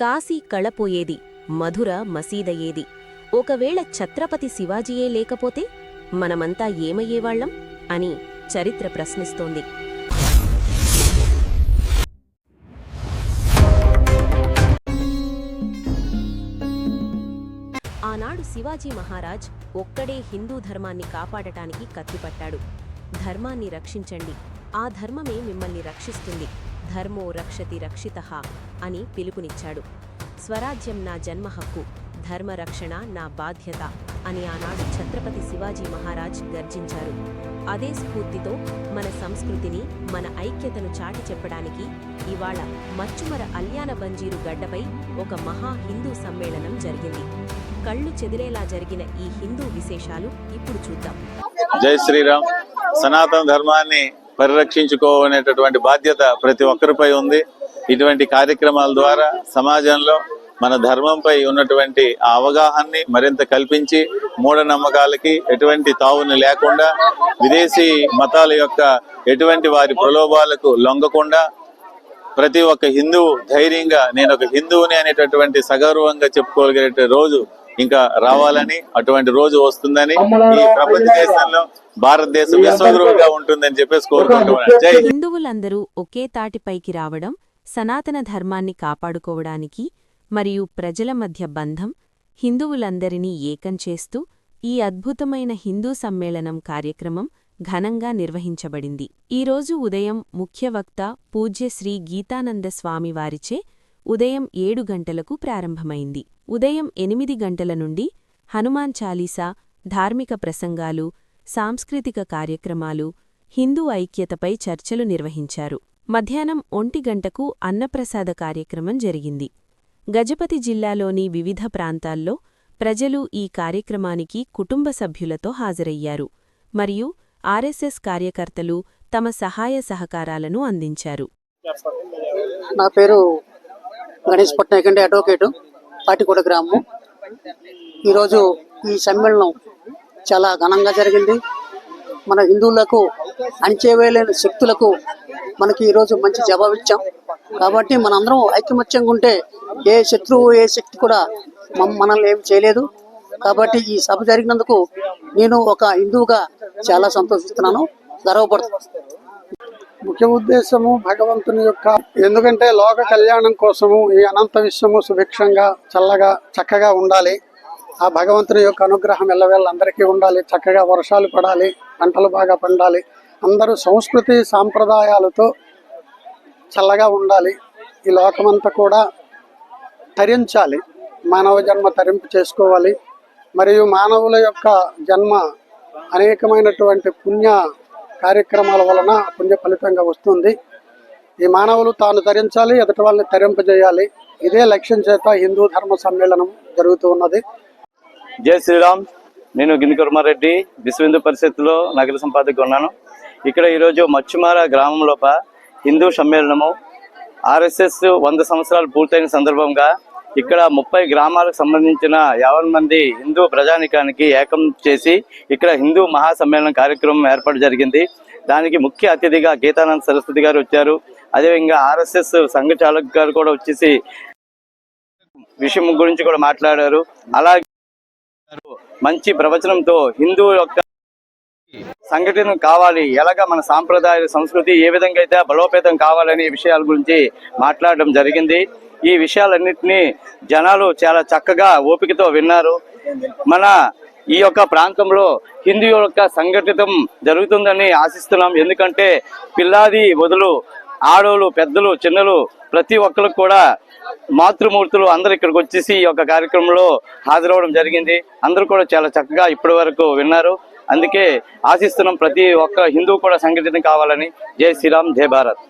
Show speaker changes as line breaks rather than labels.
కాశీ కళపోయేది మధుర మసీదయ్యేది ఒకవేళ ఛత్రపతి శివాజీయే లేకపోతే మనమంతా ఏమయ్యేవాళ్ళం అని చరిత్ర ప్రశ్నిస్తోంది. ఆనాడు శివాజీ మహారాజ్ ఒక్కడే హిందూ ధర్మాన్ని కాపాడటానికి కత్తిపట్టాడు. ధర్మాన్ని రక్షించండి. ఆ ధర్మమే మిమ్మల్ని రక్షిస్తుంది. ధర్మో రక్షతి రక్షితః అని పిలుపునిచ్చాడు. స్వరాజ్యం నా జన్మ హక్కు ధర్మరక్షణ నా బాధ్యత అని ఆనాడు ఛత్రపతి శివాజీ మహారాజ్ గర్జించారు. అదే స్ఫూర్తితో మన సంస్కృతిని మన ఐక్యతను చాటి చెప్పడానికి ఇవాళ మచ్చుమర అల్యాన బంజీరు గడ్డపై ఒక మహా హిందూ సమ్మేళనం జరిగింది. కళ్ళు చెదిరేలా జరిగిన ఈ హిందూ విశేషాలు ఇప్పుడు చూద్దాం.
జై శ్రీరామ్. సనాతన ధర్మాన్ని పరిరక్షించుకోనేటటువంటి బాధ్యత ప్రతి ఒక్కరిపై ఉంది. ఇటువంటి కార్యక్రమాల ద్వారా సమాజంలో మన ధర్మంపై ఉన్నటువంటి ఆ అవగాహనని మరింత కల్పించి మూఢనమ్మకాలకి ఎటువంటి తావుని లేకుండా విదేశీ మతాల యొక్క ఎటువంటి వారి ప్రలోభాలకు లొంగకుండా ప్రతి ఒక్క హిందువు ధైర్యంగా నేను ఒక హిందువుని అనేటటువంటి సగౌరవంగా చెప్పుకోగలిగే రోజు ఇంకా రావాలని అటువంటి రోజు వస్తుందని ఈ ప్రపంచ దేశంలో భారతదేశం విశ్వగురువుగా ఉంటుందని చెప్పేసి కోరుకుంటున్నాను.
హిందువులందరూ ఒకే తాటిపైకి రావడం సనాతన ధర్మాన్ని కాపాడుకోవడానికి మరియు ప్రజల మధ్య బంధం హిందువులందరినీ ఏకం చేస్తూ ఈ అద్భుతమైన హిందూ సమ్మేళనం కార్యక్రమం ఘనంగా నిర్వహించబడింది. ఈరోజు ఉదయం ముఖ్యవక్త పూజ్య శ్రీ గీతానంద స్వామివారిచే ఉదయం ఏడు గంటలకు ప్రారంభమైంది. ఉదయం ఎనిమిది గంటల నుండి హనుమాన్ చాలీసా ధార్మిక ప్రసంగాలు సాంస్కృతిక కార్యక్రమాలు హిందూ ఐక్యతపై చర్చలు నిర్వహించారు. మధ్యాహ్నం ఒంటి గంటకు అన్నప్రసాద కార్యక్రమం జరిగింది. గజపతి జిల్లాలోని వివిధ ప్రాంతాల్లో ప్రజలు ఈ కార్యక్రమానికి కుటుంబ సభ్యులతో హాజరయ్యారు. మరియు ఆర్ఎస్ఎస్ కార్యకర్తలు తమ సహాయ సహకారాలను అందించారు.
నా పేరు గణేష్ పట్నాయక్ అండి అడ్వకేటు పాటికోట గ్రామం ఈరోజు ఈ సమ్మేళనం చాలా ఘనంగా జరిగింది. మన హిందువులకు అణిచేవేయలేని శక్తులకు మనకి ఈరోజు మంచి జవాబు ఇచ్చాం. కాబట్టి మనందరం ఐకమత్యంగా ఉంటే ఏ శత్రువు ఏ శక్తి కూడా మమ్- మనల్ని ఏం చేయలేదు. కాబట్టి ఈ సభ జరిగినందుకు నేను ఒక హిందువుగా చాలా సంతోషిస్తున్నాను. గర్వపడుతున్నాను.
ముఖ్య ఉద్దేశము భగవంతుని యొక్క ఎందుకంటే లోక కళ్యాణం కోసము ఈ అనంత విశ్వము సుభిక్షంగా చల్లగా చక్కగా ఉండాలి. ఆ భగవంతుని యొక్క అనుగ్రహం ఎల్లవేళ అందరికీ ఉండాలి. చక్కగా వర్షాలు పడాలి పంటలు బాగా పండాలి. అందరూ సంస్కృతి సాంప్రదాయాలతో చల్లగా ఉండాలి. ఈ లోకమంతా కూడా తరించాలి. మానవ జన్మ తరింపు చేసుకోవాలి. మరియు మానవుల యొక్క జన్మ అనేకమైనటువంటి పుణ్య కార్యక్రమాల వలన పుణ్య ఫలితంగా వస్తుంది. ఈ మానవులు తాను ధరించాలి ఎదుటి వాళ్ళని తరింపజేయాలి. ఇదే లక్ష్యం చేత హిందూ ధర్మ సమ్మేళనం జరుగుతూ ఉన్నది.
జై శ్రీరామ్. నేను గిన్నెకుర్మారెడ్డి విశ్వ హిందూ పరిషత్తులో నగర సంపాదకు ఉన్నాను. ఇక్కడ ఈరోజు మచ్చుమార గ్రామంలోప హిందూ సమ్మేళనము. ఆర్ఎస్ఎస్ వంద సంవత్సరాలు పూర్తయిన సందర్భంగా ఇక్కడ ముప్పై గ్రామాలకు సంబంధించిన యావన్ మంది హిందూ ప్రజానికానికి ఏకం చేసి ఇక్కడ హిందూ మహాసమ్మేళనం కార్యక్రమం ఏర్పాటు జరిగింది. దానికి ముఖ్య అతిథిగా గీతానంద సరస్వతి గారు వచ్చారు. అదేవిధంగా ఆర్ఎస్ఎస్ సంఘ చాలక్ గారు కూడా వచ్చేసి విషయం గురించి కూడా మాట్లాడారు. అలాగే మంచి ప్రవచనంతో హిందూ యొక్క సంఘటన కావాలి. ఎలాగ మన సాంప్రదాయ సంస్కృతి ఏ విధంగా అయితే బలోపేతం కావాలనే విషయాల గురించి మాట్లాడడం జరిగింది. ఈ విషయాలన్నింటినీ జనాలు చాలా చక్కగా ఓపికతో విన్నారు. మన ఈ యొక్క ప్రాంతంలో హిందూ యొక్క సంఘటితం జరుగుతుందని ఆశిస్తున్నాం. ఎందుకంటే పిల్లాది వదులు ఆడోళ్ళు పెద్దలు చిన్నలు ప్రతి ఒక్కరికి కూడా మాతృమూర్తులు అందరు ఇక్కడికి వచ్చేసి ఈ యొక్క కార్యక్రమంలో హాజరవడం జరిగింది. అందరూ కూడా చాలా చక్కగా ఇప్పటి వరకు విన్నారు. అందుకే ఆశిస్తున్నాం ప్రతి ఒక్క హిందూ కూడా సంఘటితం కావాలని. జై శ్రీరామ్ జై భారత్.